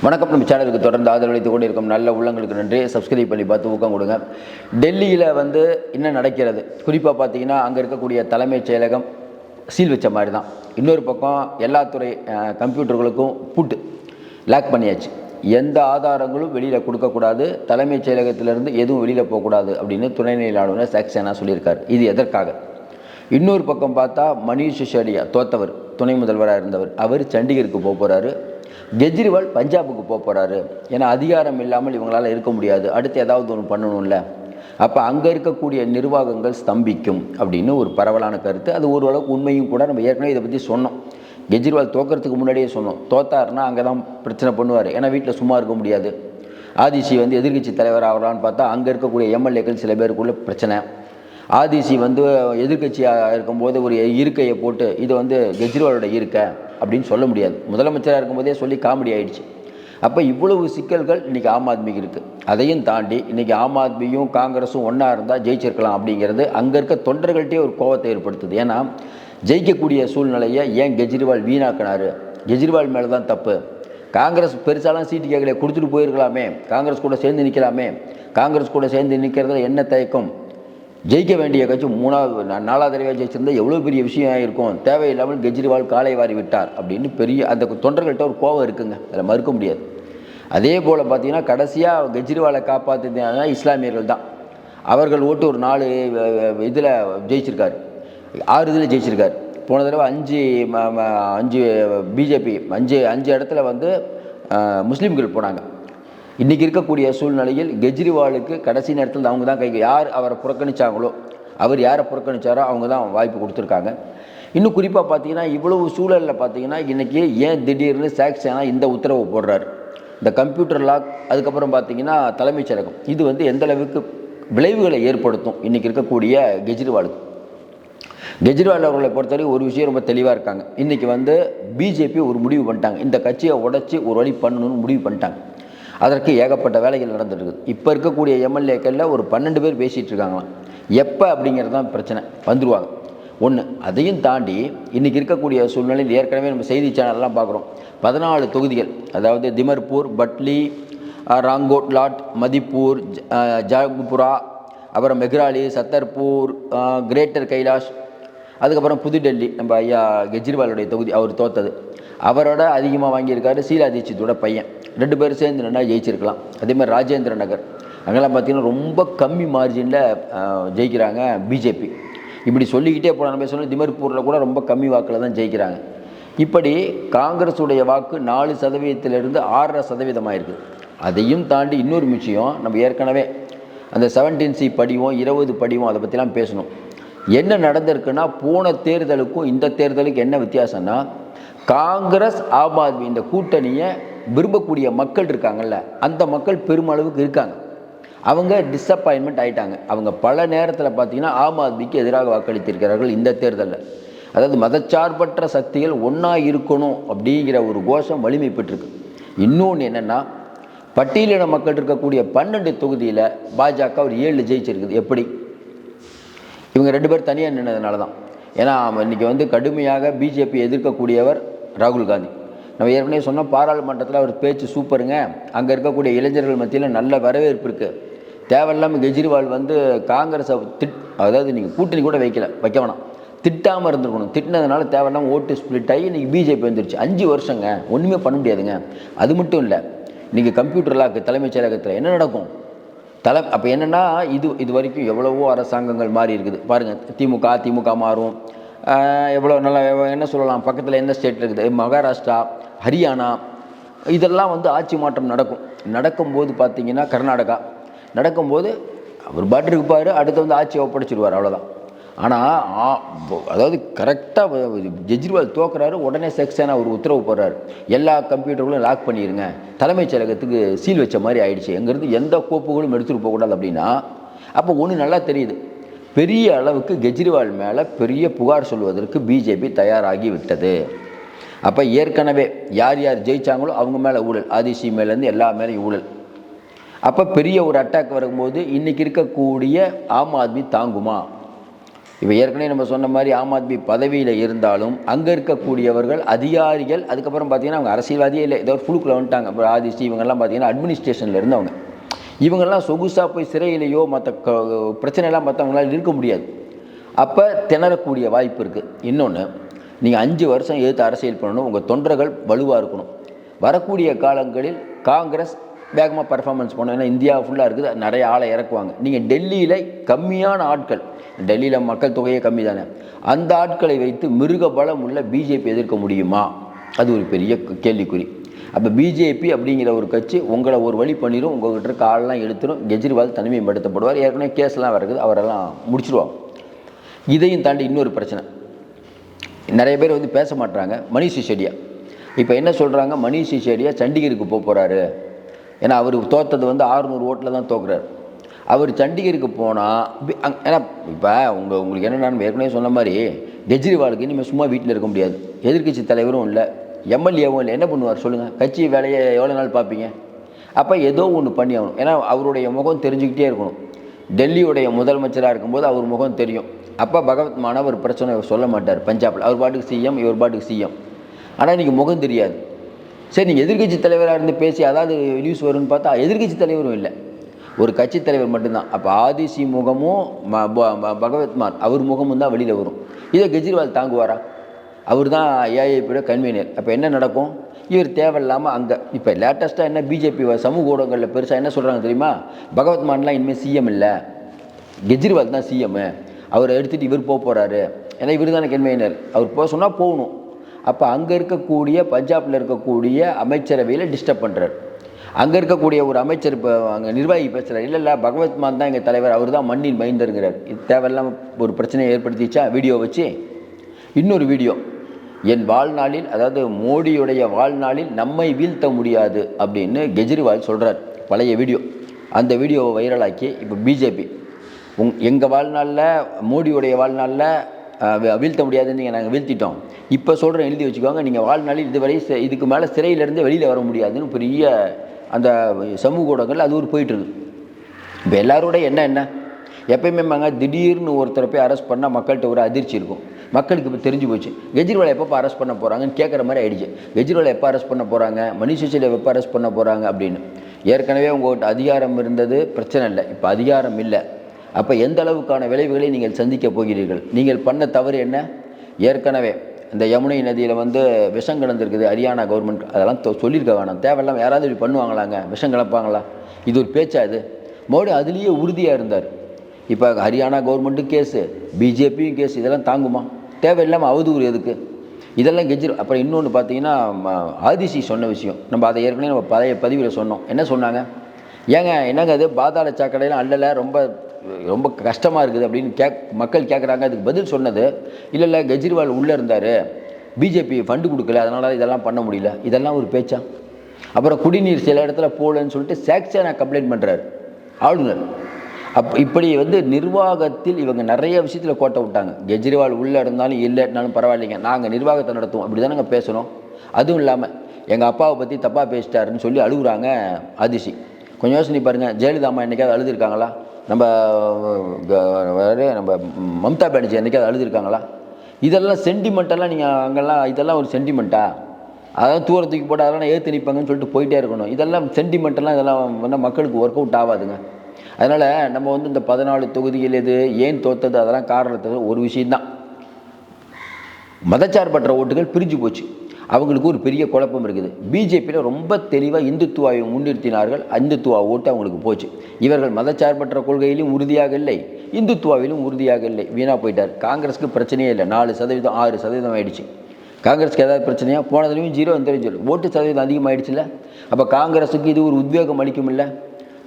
வணக்கம் நம்ம சேனலுக்கு தொடர்ந்து ஆதரவளித்து கொண்டு இருக்கும் நல்ல உள்ளங்களுக்கு நன்றி. சப்ஸ்கிரைப் பண்ணி பார்த்து ஊக்கம் கொடுங்க. டெல்லியில் வந்து என்ன நடக்கிறது? குறிப்பாக பார்த்தீங்கன்னா அங்கே இருக்கக்கூடிய தலைமைச் செயலகம் சீல் வச்ச மாதிரி தான் இன்னொரு பக்கம் எல்லா துறை கம்ப்யூட்டர்களுக்கும் பூட்டு லாக் பண்ணியாச்சு. எந்த ஆதாரங்களும் வெளியில் கொடுக்கக்கூடாது தலைமைச் செயலகத்திலிருந்து எதுவும் வெளியில் போகக்கூடாது அப்படின்னு துணைநிலை ஆளுநர் சாக்சேனா சொல்லியிருக்கார். இது எதற்காக? இன்னொரு பக்கம் பார்த்தா மணீஷ் சிசோடியா தோத்தவர் துணை முதல்வராக இருந்தவர். அவர் சண்டிகருக்கு போக போகிறாரு கெஜ்ரிவால் பஞ்சாபுக்கு போக போகிறாரு ஏன்னா அதிகாரம் இல்லாமல் இவங்களால் இருக்க முடியாது. அடுத்து ஏதாவது ஒன்று பண்ணணும்ல. அப்போ அங்கே இருக்கக்கூடிய நிர்வாகங்கள் ஸ்தம்பிக்கும் அப்படின்னு ஒரு பரவலான கருத்து. அது ஓரளவுக்கு உண்மையும் கூட நம்ம ஏற்கனவே இதை பற்றி சொன்னோம். கெஜ்ரிவால் தோக்கிறதுக்கு முன்னாடியே சொன்னோம். தோத்தாருன்னா அங்கே தான் பிரச்சனை பண்ணுவார். ஏன்னா வீட்டில் சும்மா இருக்க முடியாது. ஆதிசி வந்து எதிர்க்கட்சி தலைவர் ஆகலான்னு பார்த்தா அங்கே இருக்கக்கூடிய எம்எல்ஏக்கள் சில பேருக்குள்ள பிரச்சனை. ஆதிசி வந்து எதிர்க்கட்சியாக இருக்கும்போது ஒரு இருக்கையை போட்டு இது வந்து கெஜ்ரிவாலோட இருக்கை. அப்படின்னு சொல்ல முடியாது. முதலமைச்சராக இருக்கும்போதே சொல்லி காமெடி ஆயிடுச்சு. அப்போ இவ்வளவு சிக்கல்கள் இன்றைக்கி ஆம் ஆத்மிக்கு இருக்குது அதையும் தாண்டி இன்றைக்கி ஆம் ஆத்மியும் காங்கிரஸும் ஒன்றா இருந்தால் ஜெயிச்சிருக்கலாம் அப்படிங்கிறது அங்கே இருக்க தொண்டர்கள்ட்டே ஒரு கோவத்தை ஏற்படுத்துது. ஏன்னா ஜெயிக்கக்கூடிய சூழ்நிலையை ஏன் கெஜ்ரிவால் வீணாக்கினார்? கெஜ்ரிவால் மேலே தான் தப்பு. காங்கிரஸ் பெருசாலாம் சீட்டு கேட்கல கொடுத்துட்டு போயிருக்கலாமே. காங்கிரஸ் கூட சேர்ந்து நிற்கலாமே காங்கிரஸ் கூட சேர்ந்து நிற்கிறதுல என்ன தயக்கம்? ஜெயிக்க வேண்டிய கட்சி மூணாவது நாலாவது தடவை ஜெயிச்சிருந்தா எவ்வளோ பெரிய விஷயம் இருக்கும் தேவையில்லாமல் கெஜ்ரிவால் காலை வாரி விட்டார் அப்படின்னு பெரிய அந்த தொண்டர்கள்ட்ட ஒரு கோவம் இருக்குங்க. அதில் மறுக்க முடியாது. அதே போல் பார்த்தீங்கன்னா கடைசியாக கெஜ்ரிவாலை காப்பாற்றினா இஸ்லாமியர்கள் தான். அவர்கள் ஓட்டு ஒரு நாலு இதில் ஜெயிச்சிருக்காரு. ஆறு இதில் ஜெயிச்சிருக்காரு. போன தடவை அஞ்சு அஞ்சு பிஜேபி அஞ்சு அஞ்சு இடத்துல வந்து முஸ்லீம்கள் போனாங்க. இன்றைக்கி இருக்கக்கூடிய சூழ்நிலையில் கெஜ்ரிவாலுக்கு கடைசி நேரத்தில் அவங்க தான் கை யார் அவரை புறக்கணிச்சாங்களோ அவர் யாரை புறக்கணிச்சாரோ அவங்க தான் வாய்ப்பு கொடுத்துருக்காங்க. இன்னும் குறிப்பாக பார்த்தீங்கன்னா இவ்வளவு சூழலில் பார்த்தீங்கன்னா இன்றைக்கி ஏன் திடீர்னு சாக்சேனா இந்த உத்தரவு போடுறாரு? இந்த கம்ப்யூட்டர் லாக் அதுக்கப்புறம் பார்த்தீங்கன்னா தலைமைச் செயலகம். இது வந்து எந்த அளவுக்கு விளைவுகளை ஏற்படுத்தும் இன்றைக்கி இருக்கக்கூடிய கெஜ்ரிவாலுக்கு? கெஜ்ரிவால் அவர்களை பொறுத்தவரை ஒரு விஷயம் ரொம்ப தெளிவாக இருக்காங்க. இன்றைக்கி வந்து பிஜேபி ஒரு முடிவு பண்ணிட்டாங்க. இந்த கட்சியை உடைச்சி ஒரு வழி பண்ணணும்னு முடிவு பண்ணிட்டாங்க. அதற்கு ஏகப்பட்ட வேலைகள் நடந்துட்டுருக்குது. இப்போ இருக்கக்கூடிய எம்எல்ஏக்களில் ஒரு பன்னெண்டு பேர் பேசிகிட்டு இருக்காங்களாம் எப்போ அப்படிங்கிறது தான் பிரச்சனை. வந்துடுவாங்க ஒன்று அதையும் தாண்டி இன்றைக்கி இருக்கக்கூடிய சூழ்நிலையில் ஏற்கனவே நம்ம செய்தி சேனல்லாம் பார்க்குறோம். பதினாலு தொகுதிகள் அதாவது திமர்பூர் பட்லி ராங்கோட் லாட் மதிப்பூர் ஜ- ஜாக்புரா அப்புறம் மெக்ராலி சத்தர்பூர் கிரேட்டர் கைலாஷ் அதுக்கப்புறம் புதுடெல்லி நம்ம ஐயா கெஜ்ரிவாலுடைய தொகுதி அவர் தோத்தது. அவரோட அதிகமாக வாங்கியிருக்காரு சீலா தீட்சித்தோட பையன். ரெண்டு பேரும் சேர்ந்து நின்னா ஜெயிச்சிருக்கலாம். அதேமாதிரி ராஜேந்திர நகர். அங்கெல்லாம் பார்த்தீங்கன்னா ரொம்ப கம்மி மார்ஜினில் ஜெயிக்கிறாங்க பிஜேபி. இப்படி சொல்லிக்கிட்டே போன நம்ம சொன்ன திமர்பூரில் கூட ரொம்ப கம்மி வாக்கில் தான் ஜெயிக்கிறாங்க. இப்படி காங்கிரஸுடைய வாக்கு நாலு சதவீதத்திலிருந்து ஆறரை சதவீதமாக இருக்குது அதையும் தாண்டி இன்னொரு விஷயம் நம்ம ஏற்கனவே அந்த செவன்டீன் சி படிவோம் இருபது படிவம் அதை பற்றிலாம் பேசணும். என்ன நடந்திருக்குன்னா போன தேர்தலுக்கும் இந்த தேர்தலுக்கு என்ன வித்தியாசம்னா காங்கிரஸ் ஆம் ஆத்மி இந்த கூட்டணியை விரும்பக்கூடிய மக்கள் இருக்காங்கல்ல அந்த மக்கள் பெருமளவுக்கு இருக்காங்க. அவங்க டிஸப்பாயின்மெண்ட் ஆகிட்டாங்க அவங்க பல நேரத்தில் பார்த்திங்கன்னா ஆம் ஆத்மிக்கு எதிராக வாக்களித்திருக்கிறார்கள் இந்த தேர்தலில். அதாவது மதச்சார்பற்ற சக்திகள் ஒன்றா இருக்கணும் அப்படிங்கிற ஒரு கோஷம் வலிமை பெற்றிருக்கு இன்னொன்று என்னென்னா பட்டியலின மக்கள் இருக்கக்கூடிய பன்னெண்டு தொகுதியில் பாஜக ஒரு ஏழு ஜெயிச்சிருக்குது. எப்படி? இவங்க ரெண்டு பேர் தனியாக நின்னதுனால தான் ஏன்னா இன்றைக்கி வந்து கடுமையாக பிஜேபி எதிர்க்கக்கூடியவர் ராகுல் காந்தி. நம்ம ஏற்கனவே சொன்ன பாராளுமன்றத்தில் அவர் பேச்சு சூப்பருங்க. அங்கே இருக்கக்கூடிய இளைஞர்கள் மத்தியில் நல்ல வரவேற்பு இருக்குது தேவையில்லாமல் கெஜ்ரிவால் வந்து காங்கிரஸை திட் அதாவது நீங்கள் கூட்டணி கூட வைக்கல வைக்க வேணாம். திட்டாமல் இருந்திருக்கணும். திட்டினதுனால தேவையில்லாமல் ஓட்டு ஸ்ப்ளிட் ஆகி இன்றைக்கி பிஜேபி வந்துருச்சு. அஞ்சு வருஷங்க. ஒன்றுமே பண்ண முடியாதுங்க. அது மட்டும் இல்லை நீங்கள் கம்ப்யூட்டர் லாக்கு தலைமைச் செயலகத்தில் என்ன நடக்கும்? தலை அப்போ என்னென்னா இது இது வரைக்கும் எவ்வளவோ அரசாங்கங்கள் மாறி இருக்குது. பாருங்கள் திமுக அதிமுக மாறும். எவ்வளோ நல்லா என்ன சொல்லலாம் பக்கத்தில் என்ன ஸ்டேட் இருக்குது? மகாராஷ்டிரா ஹரியானா இதெல்லாம் வந்து ஆட்சி மாற்றம் நடக்கும். நடக்கும்போது பார்த்திங்கன்னா கர்நாடகா. நடக்கும்போது அவர் பாட்டு இருப்பார் அடுத்து வந்து ஆட்சியை ஒப்படைச்சிடுவார் அவ்வளோதான் ஆனால் அதாவது கரெக்டாக கெஜ்ரிவால் தோக்குறாரு உடனே செக்ஷனாக ஒரு உத்தரவு போடுறாரு. எல்லா கம்ப்யூட்டர்களும் லாக் பண்ணிடுங்க தலைமைச் செயலகத்துக்கு சீல் வச்ச மாதிரி ஆயிடுச்சு. எங்கேருந்து எந்த கோப்புகளும் எடுத்துகிட்டு போகக்கூடாது அப்படின்னா அப்போ ஒன்று நல்லா தெரியுது. பெரிய அளவுக்கு கெஜ்ரிவால் மேலே பெரிய புகார் சொல்வதற்கு பிஜேபி தயாராகி விட்டது. அப்போ ஏற்கனவே யார் யார் ஜெயிச்சாங்களோ அவங்க மேலே ஊழல் ஆதிசி மேலேருந்து எல்லா மேலேயும் ஊழல். அப்போ பெரிய ஒரு அட்டாக் வரும்போது இன்றைக்கி இருக்கக்கூடிய ஆம் ஆத்மி தாங்குமா? இப்போ ஏற்கனவே நம்ம சொன்ன மாதிரி ஆம் ஆத்மி பதவியில் இருந்தாலும் அங்கே இருக்கக்கூடியவர்கள் அதிகாரிகள் அதுக்கப்புறம் பார்த்தீங்கன்னா அவங்க அரசியல்வாதியே இல்லை ஏதோ ஒரு ஃபுழுக்கில் வந்துட்டாங்க. அப்புறம் ஆதிசி இவங்கெல்லாம் பார்த்திங்கன்னா அட்மினிஸ்ட்ரேஷனில் இருந்தவங்க. இவங்கெல்லாம் சொகுசாக போய் சிறையிலையோ மற்ற க பிரச்சனைலாம் மற்றவங்களால் இருக்க முடியாது. அப்போ திணறக்கூடிய வாய்ப்பு இருக்குது இன்னொன்று நீங்கள் அஞ்சு வருஷம் எதிர்த்து அரசியல் பண்ணணும். உங்கள் தொண்டர்கள் வலுவாக இருக்கணும். வரக்கூடிய காலங்களில் காங்கிரஸ் வேகமாக பர்ஃபார்மன்ஸ் பண்ணணும். ஏன்னா இந்தியா ஃபுல்லாக இருக்குது. நிறைய ஆளை இறக்குவாங்க. நீங்கள் டெல்லியில் கம்மியான ஆட்கள். டெல்லியில் மக்கள் தொகையே கம்மி தானே. அந்த ஆட்களை வைத்து மிருக பலம் உள்ள பிஜேபி எதிர்க்க முடியுமா? அது ஒரு பெரிய கேள்விக்குறி. அப்போ பிஜேபி அப்படிங்கிற ஒரு கட்சி உங்களை ஒரு வழி பண்ணிடும் உங்கள்கிட்ட இருக்க ஆள்லாம் எடுத்துடும் கெஜ்ரிவால் தனிமைப்படுத்தப்படுவார். ஏற்கனவே கேஸ்லாம் இருக்குது அவரெல்லாம் முடிச்சிருவாங்க. இதையும் தாண்டி இன்னொரு பிரச்சனை. நிறைய பேர் வந்து பேச மாட்டாங்க மணிஷ் சிசோடியா. இப்போ என்ன சொல்கிறாங்க மணிஷ் சிசோடியா சண்டிகருக்கு போக போகிறாரு ஏன்னா அவர் தோத்தது வந்து 600 ஓட்டில் தான் தோக்குறாரு. அவர் சண்டிகருக்கு போனால் ஏன்னா இப்போ உங்கள் உங்களுக்கு என்ன நான் ஏற்கனவே சொன்ன மாதிரி கெஜ்ரிவாலுக்கு இனிமேல் சும்மா வீட்டில் இருக்க முடியாது. எதிர்க்கட்சி தலைவரும் இல்லை. எம்எல்ஏவும் இல்லை என்ன பண்ணுவார் சொல்லுங்கள் கட்சி வேலையை எவ்வளோ நாள் பார்ப்பீங்க? அப்போ ஏதோ ஒன்று பண்ணி ஆகணும். ஏன்னா அவருடைய முகம் தெரிஞ்சுக்கிட்டே இருக்கணும். டெல்லியுடைய முதலமைச்சராக இருக்கும்போது அவர் முகம் தெரியும். அப்போ பகவத் மான் ஒரு பிரச்சனை சொல்ல மாட்டார் பஞ்சாபில். அவர் பாட்டுக்கு சிஎம் இவர் பாட்டுக்கு சிஎம். ஆனால் இன்றைக்கி முகம் தெரியாது. சரி நீங்கள் எதிர்க்கட்சி தலைவராக இருந்து பேசி அதாவது நியூஸ் வரும்னு பார்த்தா எதிர்கட்சி தலைவரும் இல்லை. ஒரு கட்சி தலைவர் மட்டும்தான். அப்போ ஆதிசி முகமும் பகவத்மான் பகவத் மான் அவர் முகமும் தான் வெளியில் வரும். இதை கெஜ்ரிவால் தாங்குவாரா? அவர் தான் ஏஐபியோட கன்வீனர் அப்போ என்ன நடக்கும்? இவர் தேவையில்லாமல் அங்கே இப்போ லேட்டஸ்ட்டாக என்ன பிஜேபி சமூக ஊடகங்களில் பெருசாக என்ன சொல்கிறாங்க தெரியுமா? பகவத் மான்லாம் இனிமேல் சிஎம் இல்லை. கெஜ்ரிவால் தான் சிஎம் அவரை எடுத்துகிட்டு இவர் போக போகிறாரு ஏன்னா இவர் தானே கன்வீனர் அவர் போக சொன்னால் போகணும். அப்போ அங்கே இருக்கக்கூடிய பஞ்சாபில் இருக்கக்கூடிய அமைச்சரவையில் டிஸ்டர்ப் பண்ணுறார் அங்கே இருக்கக்கூடிய ஒரு அமைச்சர் இப்போ அங்கே நிர்வாகி பேசுகிறார் இல்லை இல்லை பகவத் மான் தான் எங்கள் தலைவர். அவர் தான் மண்ணின் மைந்தருங்கிறார். இது தேவையில்லாமல் ஒரு பிரச்சனையை ஏற்படுத்திச்சா வீடியோ வச்சு. இன்னொரு வீடியோ. என் வாழ்நாளில் அதாவது மோடியுடைய வாழ்நாளில் நம்மை வீழ்த்த முடியாது அப்படின்னு கெஜ்ரிவால் சொல்கிறார் பழைய வீடியோ. அந்த வீடியோவை வைரலாக்கி இப்போ பிஜேபி உங் எங்கள் வாழ்நாளில் மோடியுடைய வாழ்நாளில் வீழ்த்த முடியாதுன்னு நீங்கள் நாங்கள் வீழ்த்திட்டோம். இப்போ சொல்கிறேன் எழுதி வச்சுக்கோங்க. நீங்கள் வாழ்நாளில் இதுவரை இதுக்கு மேலே சிறையிலேருந்து வெளியில் வர முடியாதுன்னு பெரிய அந்த சமூக ஊடகங்கள் அது ஒரு போயிட்டுருக்கு இப்போ எல்லாரோட என்ன என்ன? எப்பயுமே மாங்க திடீர்னு ஒருத்தரை போய் அரெஸ்ட் பண்ணால் மக்கள்கிட்ட ஒரு அதிர்ச்சி இருக்கும். மக்களுக்கு இப்போ தெரிஞ்சு போச்சு. கெஜ்ரிவாலை எப்போ அரெஸ்ட் பண்ண போகிறாங்கன்னு கேட்குற மாதிரி ஆயிடுச்சு. கெஜ்ரிவாலை எப்போ அரெஸ்ட் பண்ண போகிறாங்க மணிஷ் சிசோடியா எப்போ அரெஸ்ட் பண்ண போகிறாங்க அப்படின்னு. ஏற்கனவே உங்கள்கிட்ட அதிகாரம் இருந்தது பிரச்சனை இல்லை. இப்போ அதிகாரம் இல்லை. அப்போ எந்த அளவுக்கான விளைவுகளை நீங்கள் சந்திக்க போகிறீர்கள்? நீங்கள் பண்ண தவறு என்ன? ஏற்கனவே இந்த யமுனை நதியில் வந்து விஷம் கலந்துருக்குது ஹரியானா கவர்மெண்ட் அதெல்லாம் தொ- சொல்லியிருக்க வேணாம். தேவையில்லாமல் யாராவது இப்படி பண்ணுவாங்களாங்க? விஷம் கலப்பாங்களா? இது ஒரு பேச்சா இது? மோடி அதுலேயே உறுதியாக இருந்தார். இப்போ ஹரியானா கவர்மெண்ட்டும் கேஸு பிஜேபியும் கேஸ் இதெல்லாம் தாங்குமா? தேவையில்லாமல் அவதூறு எதுக்கு? இதெல்லாம் கெஜ்ரி அப்புறம் இன்னொன்று பார்த்தீங்கன்னா ஆதிசி சொன்ன விஷயம். நம்ம அதை ஏற்கனவே நம்ம பழைய பதிவில் சொன்னோம். என்ன சொன்னாங்க? ஏங்க என்னங்க அது பாதாள சாக்கடையெல்லாம் அல்லல ரொம்ப ரொம்ப கஷ்டமாக இருக்குது அப்படின்னு கேக் மக்கள் கேட்குறாங்க அதுக்கு பதில் சொன்னது இல்லை இல்லை கெஜ்ரிவால் உள்ளே இருந்தார். பிஜேபி ஃபண்டு கொடுக்கல. அதனால் இதெல்லாம் பண்ண முடியல. இதெல்லாம் ஒரு பேச்சா? அப்புறம் குடிநீர் சில இடத்துல போகலன்னு சொல்லிட்டு சேக்ஷனை கம்ப்ளைண்ட் பண்ணுறாரு ஆளுநர். அப் இப்படி வந்து நிர்வாகத்தில் இவங்க நிறைய விஷயத்தில் கோட்டை விட்டாங்க. கெஜ்ரிவால் உள்ளே இருந்தாலும் இல்லைனாலும் பரவாயில்லைங்க. நாங்கள் நிர்வாகத்தை நடத்துவோம். அப்படி தானேங்க பேசணும். அதுவும் இல்லாமல் எங்கள் அப்பாவை பற்றி தப்பாக பேசிட்டாருன்னு சொல்லி அழுகுறாங்க அதிசி கொஞ்சம் யோசனை பாருங்கள் ஜெயலலிதா அம்மா என்னைக்காவது அழுதுருக்காங்களா? நம்ம வேறு நம்ம மம்தா பானர்ஜி என்றைக்காவது அழுதுருக்காங்களா? இதெல்லாம் சென்டிமெண்ட்டெல்லாம் நீங்கள் அங்கெல்லாம் இதெல்லாம் ஒரு சென்டிமெண்ட்டா அதாவது தூரத்துக்கு போட்டு அதெல்லாம் ஏற்று நிற்பாங்கன்னு சொல்லிட்டு போயிட்டே இருக்கணும். இதெல்லாம் சென்டிமெண்ட்டெல்லாம் இதெல்லாம் வந்து மக்களுக்கு ஒர்க் அவுட் ஆகாதுங்க. அதனால் நம்ம வந்து இந்த பதினாலு தொகுதியில் எது ஏன் தோத்தது அதெல்லாம் காரணத்தை ஒரு விஷயந்தான் மதச்சார்பற்ற ஓட்டுகள் பிரிஞ்சு போச்சு. அவங்களுக்கு ஒரு பெரிய குழப்பம் இருக்குது. பிஜேபியில் ரொம்ப தெளிவாக இந்துத்துவாவை முன்னிறுத்தினார்கள் இந்துத்துவா ஓட்டு அவங்களுக்கு போச்சு. இவர்கள் மதச்சார்பற்ற கொள்கையிலும் உறுதியாக இல்லை இந்துத்துவாவிலும் உறுதியாக இல்லை. வீணாக போயிட்டார். காங்கிரஸுக்கு பிரச்சனையே இல்லை. நாலு சதவீதம் ஆறு சதவீதம் ஆயிடுச்சு. காங்கிரஸுக்கு ஏதாவது பிரச்சனையாக போனதுலையும் ஜீரோ இந்த ஜீரோ ஓட்டு சதவீதம் அதிகமாகிடுச்சுல்ல அப்போ காங்கிரஸுக்கு இது ஒரு உத்வேகம் அளிக்குமில்ல?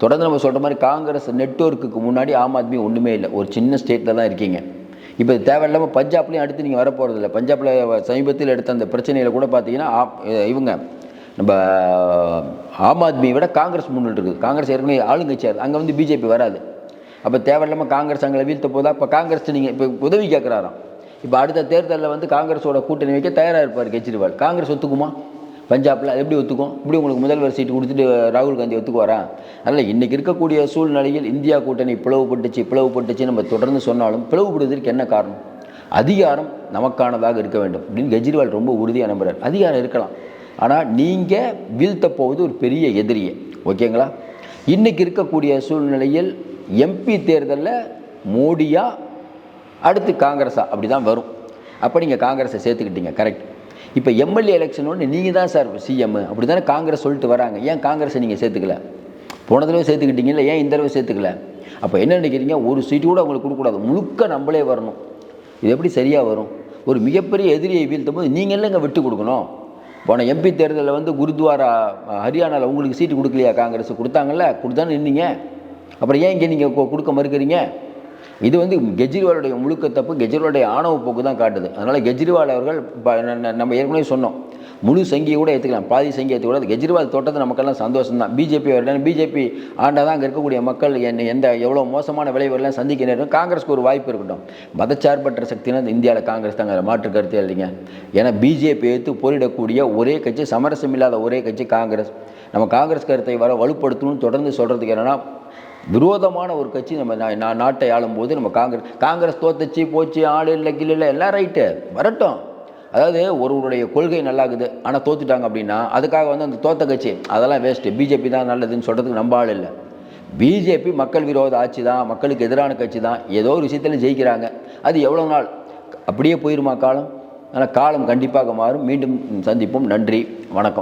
தொடர்ந்து நம்ம சொல்கிற மாதிரி காங்கிரஸ் நெட்வொர்க்குக்கு முன்னாடி ஆம் ஆத்மி ஒன்றுமே இல்லை. ஒரு சின்ன ஸ்டேட்டில் தான் இருக்கீங்க. இப்போ தேவையில்லாமல் பஞ்சாப்லேயும் அடுத்து நீங்கள் வரப்போகிறது இல்லை பஞ்சாபில் சமீபத்தில் எடுத்த அந்த பிரச்சனையில் கூட பார்த்தீங்கன்னா இவங்க நம்ம ஆம் ஆத்மியை விட காங்கிரஸ் முன்னிட்டு இருக்குது. காங்கிரஸ் ஏற்கனவே ஆளுங்கட்சியாக அங்கே வந்து பிஜேபி வராது. அப்போ தேவையில்லாமல் காங்கிரஸ் அங்கே வீழ்த்த போதா? இப்போ காங்கிரஸ் நீங்கள் இப்போ உதவி கேட்குறாராம் இப்போ அடுத்த தேர்தலில் வந்து காங்கிரஸோட கூட்டணி வைக்க தயாராக இருப்பார் கெஜ்ரிவால். காங்கிரஸ் ஒத்துக்குமா? பஞ்சாபில் அது எப்படி ஒத்துக்கும்? இப்படி உங்களுக்கு முதல்வர் சீட்டு கொடுத்துட்டு ராகுல் காந்தி ஒத்துக்குவாரா? அதனால் இன்றைக்கி இருக்கக்கூடிய சூழ்நிலையில் இந்தியா கூட்டணி பிளவுபட்டுச்சு பிளவுபட்டுச்சு நம்ம தொடர்ந்து சொன்னாலும் பிளவுபடுவதற்கு என்ன காரணம்? அதிகாரம் நமக்கானதாக இருக்க வேண்டும் அப்படின்னு கெஜ்ரிவால் ரொம்ப உறுதியாக நம்புகிறார் அதிகாரம் இருக்கலாம். ஆனால் நீங்கள் வீழ்த்த போவது ஒரு பெரிய எதிரியை. ஓகேங்களா? இன்றைக்கி இருக்கக்கூடிய சூழ்நிலையில் எம்பி தேர்தலில் மோடியா அடுத்து காங்கிரஸா? அப்படி தான் வரும். அப்போ நீங்கள் காங்கிரஸை சேர்த்துக்கிட்டீங்க கரெக்ட் இப்போ எம்எல்ஏ எலெக்ஷன் ஒன்று நீங்கள் தான் சார் சிஎம் அப்படி தானே காங்கிரஸ் சொல்லிட்டு வராங்க. ஏன் காங்கிரஸை நீங்கள் சேர்த்துக்கல? போன தடவை சேர்த்துக்கிட்டீங்கல்ல ஏன் இந்த தடவை சேர்த்துக்கல? அப்போ என்ன நினைக்கிறீங்க ஒரு சீட்டு கூட அவங்களுக்கு கொடுக்கக்கூடாது. முழுக்க நம்மளே வரணும். இது எப்படி சரியாக வரும்? ஒரு மிகப்பெரிய எதிரியை வீழ்த்தும் போது நீங்கள் இங்கே விட்டு கொடுக்கணும்? போன எம்பி தேர்தலில் வந்து குருத்வாரா ஹரியானாவில் உங்களுக்கு சீட்டு கொடுக்கலையா? காங்கிரஸ் கொடுத்தாங்கல்ல கொடுத்தான்னு நின்னீங்க. அப்புறம் ஏன் இங்கே நீங்கள் கொடுக்க மறுக்கிறீங்க? இது வந்து கெஜ்ரிவாலுடைய முழுக்க தப்பு. கெஜ்ரிவாலுடைய ஆணவ போக்கு தான் காட்டுது. அதனால் கெஜ்ரிவால் அவர்கள் நம்ம ஏற்கனவே சொன்னோம். முழு சங்கியை கூட ஏற்றுக்கலாம் பாதி சங்கி ஏற்றுக்கூடாது கெஜ்ரிவால் தோட்டத்தை நமக்கெல்லாம் சந்தோஷம் தான் பிஜேபி வரலாம் பிஜேபி ஆண்டால் தான் அங்கே இருக்கக்கூடிய மக்கள் என்ன எந்த எவ்வளோ மோசமான விளைவுகள்லாம் சந்திக்க நேரம் காங்கிரஸ்க்கு ஒரு வாய்ப்பு இருக்கட்டும். மதச்சார்பற்ற சக்தினா இந்தியாவில் காங்கிரஸ் தாங்க மாற்று கருத்தே இல்லைங்க. ஏன்னா பிஜேபி எடுத்து போரிடக்கூடிய ஒரே கட்சி சமரசம் இல்லாத ஒரே கட்சி காங்கிரஸ். நம்ம காங்கிரஸ் கருத்தை வர வலுப்படுத்தணும்னு தொடர்ந்து சொல்கிறதுக்கு என்னென்னா விரோதமான ஒரு கட்சி நம்ம நான் நாட்டை ஆளும்போது நம்ம காங்கிரஸ் காங்கிரஸ் தோத்துச்சு போச்சு ஆள் இல்லை கில் இல்லை எல்லாம் ரைட்டு. வரட்டும். அதாவது ஒருவருடைய கொள்கை நல்லாக்குது ஆனால் தோத்துட்டாங்க அப்படின்னா அதுக்காக வந்து அந்த தோத்த கட்சி அதெல்லாம் வேஸ்ட்டு பிஜேபி தான் நல்லதுன்னு சொல்கிறதுக்கு நம்ம ஆள் இல்லை. பிஜேபி மக்கள் விரோத ஆட்சி தான் மக்களுக்கு எதிரான கட்சி தான் ஏதோ ஒரு விஷயத்தில் ஜெயிக்கிறாங்க. அது எவ்வளோ நாள்? அப்படியே போயிருமா காலம்? ஆனால் காலம் கண்டிப்பாக மாறும். மீண்டும் சந்திப்போம். நன்றி. வணக்கம்.